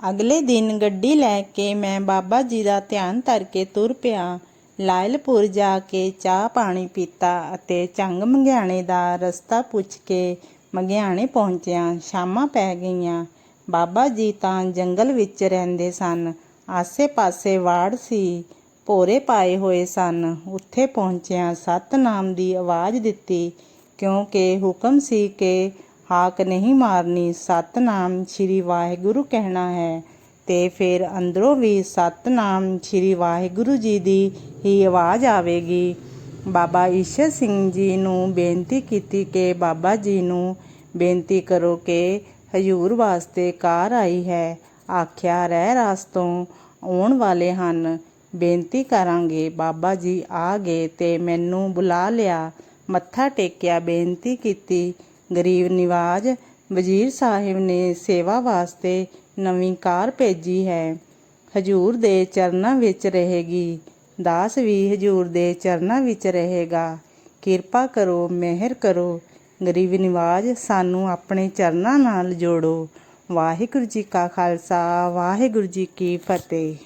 ਅਗਲੇ ਦਿਨ ਗੱਡੀ ਲੈ ਕੇ ਮੈਂ ਬਾਬਾ ਜੀ ਦਾ ਧਿਆਨ ਧਰ ਕੇ ਤੁਰ ਪਿਆ। ਲਾਇਲਪੁਰ ਜਾ ਕੇ ਚਾਹ ਪਾਣੀ ਪੀਤਾ ਅਤੇ ਚੰਗ ਮੰਗਿਆਣੇ ਦਾ ਰਸਤਾ ਪੁੱਛ ਕੇ ਮੰਗਿਆਣੇ ਪਹੁੰਚਿਆ। ਸ਼ਾਮਾਂ ਪੈ ਗਈਆਂ। ਬਾਬਾ ਜੀ ਤਾਂ ਜੰਗਲ ਵਿੱਚ ਰਹਿੰਦੇ ਸਨ। ਆਸੇ-ਪਾਸੇ ਵਾੜ ਸੀ। ਭੋਰੇ ਪਾਏ ਹੋਏ ਸਨ। ਉੱਥੇ ਪਹੁੰਚਿਆ ਸਤਨਾਮ ਦੀ ਆਵਾਜ਼ ਦਿੱਤੀ, ਕਿਉਂਕਿ ਹੁਕਮ ਸੀ ਕਿ ਹਾਕ ਨਹੀਂ ਮਾਰਨੀ, ਸਤਨਾਮ ਸ੍ਰੀ ਵਾਹਿਗੁਰੂ ਕਹਿਣਾ ਹੈ। ਤੇ ਫਿਰ ਅੰਦਰੋਂ ਵੀ ਸਤਨਾਮ ਸ੍ਰੀ ਵਾਹਿਗੁਰੂ ਜੀ ਦੀ ਹੀ ਆਵਾਜ਼ ਆਵੇਗੀ। ਬਾਬਾ ਈਸ਼ਰ ਸਿੰਘ ਜੀ ਨੂੰ ਬੇਨਤੀ ਕੀਤੀ ਕਿ ਬਾਬਾ ਜੀ ਨੂੰ ਬੇਨਤੀ ਕਰੋ ਕਿ ਹਜੂਰ ਵਾਸਤੇ ਕਾਰ ਆਈ ਹੈ। ਆਖਿਆ, ਰਹਿ ਰਾਸ ਤੋਂ ਆਉਣ ਵਾਲੇ ਹਨ। ਬੇਨਤੀ ਕਰਾਂਗੇ, ਬਾਬਾ ਜੀ ਆ ਗਏ ਤੇ ਮੈਨੂੰ ਬੁਲਾ ਲਿਆ। ਮੱਥਾ ਟੇਕਿਆ, ਬੇਨਤੀ ਕੀਤੀ ਗਰੀਬ ਨਿਵਾਜ ਵਜ਼ੀਰ ਸਾਹਿਬ ਨੇ ਸੇਵਾ ਵਾਸਤੇ ਨਵੀਂ ਕਾਰ ਭੇਜੀ ਹੈ। ਹਜੂਰ ਦੇ ਚਰਨਾਂ ਵਿੱਚ ਰਹੇਗੀ। ਦਾਸ ਵੀ ਹਜੂਰ ਦੇ ਚਰਨਾਂ ਵਿੱਚ ਰਹੇਗਾ। ਕਿਰਪਾ ਕਰੋ, ਮਿਹਰ ਕਰੋ। ਗਰੀਬ ਨਿਵਾਜ, ਸਾਨੂੰ ਆਪਣੇ ਚਰਨਾਂ ਨਾਲ ਜੋੜੋ। ਵਾਹਿਗੁਰੂ ਜੀ ਕਾ ਖਾਲਸਾ, ਵਾਹਿਗੁਰੂ ਜੀ ਕੀ ਫਤਿਹ।